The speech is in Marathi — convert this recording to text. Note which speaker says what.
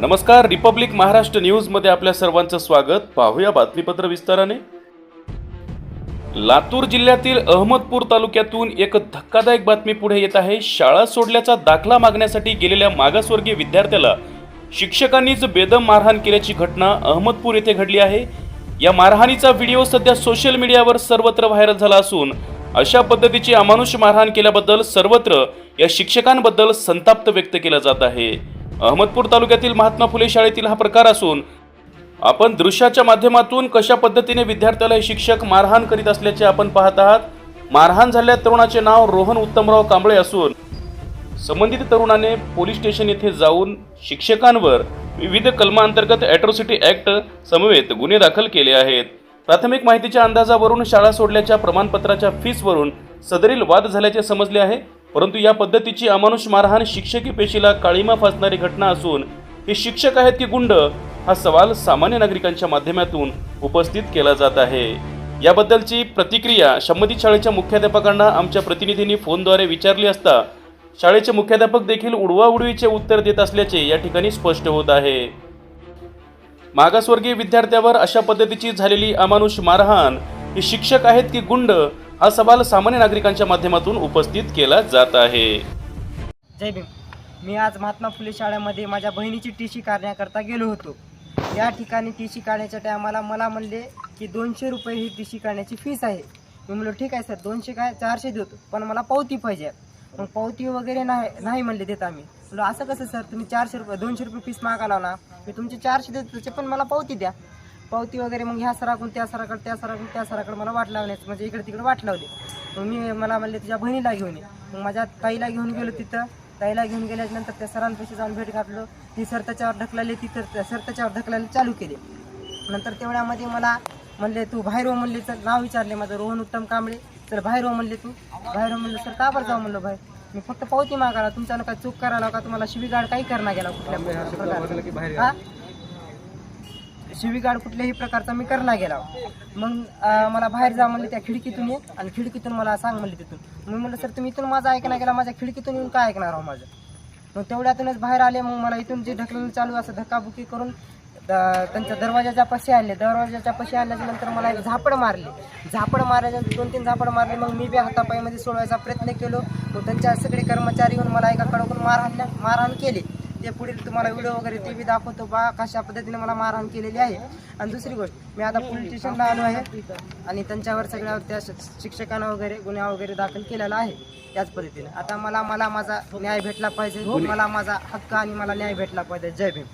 Speaker 1: नमस्कार रिपब्लिक महाराष्ट्र न्यूजमध्ये आपल्या सर्वांचं स्वागत. पाहूया बातमीपत्र विस्ताराने. लातूर जिल्ह्यातील अहमदपूर तालुक्यातून एक धक्कादायक बातमी पुढे येत आहे. शाळा सोडल्याचा दाखला मागण्यासाठी गेलेल्या मागासवर्गीय विद्यार्थ्याला शिक्षकांनीच बेदम मारहाण केल्याची घटना अहमदपूर येथे घडली आहे. या मारहाणीचा व्हिडिओ सध्या सोशल मीडियावर सर्वत्र व्हायरल झाला असून अशा पद्धतीची अमानुष मारहाण केल्याबद्दल सर्वत्र या शिक्षकांबद्दल संताप्त व्यक्त केला जात आहे. अहमदपूर तालुक्यातील महात्मा फुले शाळेतील हा प्रकार असून आपण दृश्याच्या माध्यमातून कशा पद्धतीने विद्यार्थ्याला हे शिक्षक मारहाण करीत असल्याचे आपण पाहत आहात. मारहाण झालेल्या तरुणाचे नाव रोहन उत्तमराव कांबळे असून संबंधित तरुणाने पोलीस स्टेशन येथे जाऊन शिक्षकांवर विविध कलमांतर्गत ॲट्रोसिटी ॲक्ट समवेत गुन्हे दाखल केले आहेत. प्राथमिक माहितीच्या अंदाजावरून शाळा सोडल्याच्या प्रमाणपत्राच्या फीसवरून सदरील वाद झाल्याचे समजले आहे. परंतु या पद्धतीची अमानुष मारहाण शिक्षकी पेशीला काळीमा फासणारी घटना असून हे शिक्षक आहेत की गुंड हा सवाल सामान्य नागरिकांच्या माध्यमातून उपस्थित केला जात आहे. याबद्दलची प्रतिक्रिया संबंधित शाळेच्या मुख्याध्यापकांना आमच्या प्रतिनिधींनी फोनद्वारे विचारली असता शाळेचे मुख्याध्यापक देखील उडवाउडवीचे उत्तर देत असल्याचे या ठिकाणी स्पष्ट होत आहे. मागासवर्गीय विद्यार्थ्यावर अशा पद्धतीची झालेली अमानुष मारहाण हे शिक्षक आहेत की गुंड हा सवाल सामान्य नागरिकांच्या माध्यमातून उपस्थित केला जात आहे.
Speaker 2: जय भीम. मी आज महात्मा फुले शाळेमध्ये माझ्या बहिणीची टी सी काढण्याकरता गेलो होतो. या ठिकाणी टी सी काढण्याच्या टायमाला मला म्हणले की दोनशे रुपये ही टी सी काढण्याची फीस आहे. मी म्हणलो ठीक आहे सर दोनशे काय? चारशे देतो. पण मला पावती पाहिजे. मग पावती वगैरे नाही नाही म्हणले देत आम्ही. म्हणलो असं कसं सर? तुम्ही चारशे रुपये दोनशे रुपये फीस मागाला ना मी तुमचे चारशे देतो त्याचे पण मला पावती द्या. पावती वगैरे मग ह्या सराकडून त्या सराकडे त्या सराकडून त्या सराकडे मला वाट लावण्याचं म्हणजे इकडे तिकडे वाट लावली. मग मी मला म्हणले तुझ्या बहिणीला घेऊन ये. मग माझ्या ताईला घेऊन गेलो तिथं. ताईला घेऊन गेल्यानंतर त्या सरांपाशी जाऊन भेट घातलो. ती सर त्याच्यावर ढकलाले ती तर त्या सर त्याच्यावर ढकलायला चालू केले. नंतर तेवढ्यामध्ये मला म्हणले तू बाहेर हो म्हणले तर नाव विचारले माझं रोहन उत्तम कांबळे. तर बाहेर हो म्हणले तू. बाहेर हो म्हणलं सर का बरं जाऊ म्हणलं बाहेर? मी फक्त पावती मागायला तुमच्यानं काय चूक करायला का तुम्हाला शिवीगाड काही करणार गेला कुठल्या? शिवीगाड कुठल्याही प्रकारचा मी करला गेला. मग मला बाहेर जा म्हणले त्या खिडकीतून ये. आणि खिडकीतून मला सांग म्हणले तिथून. मी म्हणलं सर तुम्ही इथून माझं ऐकणार गेला. माझ्या खिडकीतून येऊन काय ऐकणार आहो माझं? मग तेवढ्यातूनच बाहेर आले. मग मला इथून जे ढकलणं चालू असं धक्काबुकी करून द- त्यांच्या दरवाजाच्या पशी आले दरवाजाच्या पशी आल्याच्या मला एक झापड मारली. झापड मारायच्या दोन तीन झापड मारले. मग मी बी हातापायमध्ये सोडवायचा प्रयत्न केलो. मग त्यांच्या सगळे कर्मचारी येऊन मला एका कडकून मारहाण मारहाण केली. ते पुढील तुम्हाला व्हिडिओ वगैरे ते बी दाखवतो बा कशा पद्धतीने मला मारहाण केलेली आहे. आणि दुसरी गोष्ट मी आता पोलीस स्टेशनला आलो आहे. आणि त्यांच्यावर सगळ्या त्या शिक्षकांना वगैरे गुन्हा वगैरे दाखल केलेला आहे त्याच पद्धतीने. आता मला मला माझा न्याय भेटला पाहिजे. मला माझा हक्क आणि मला न्याय भेटला पाहिजे. जय भीम.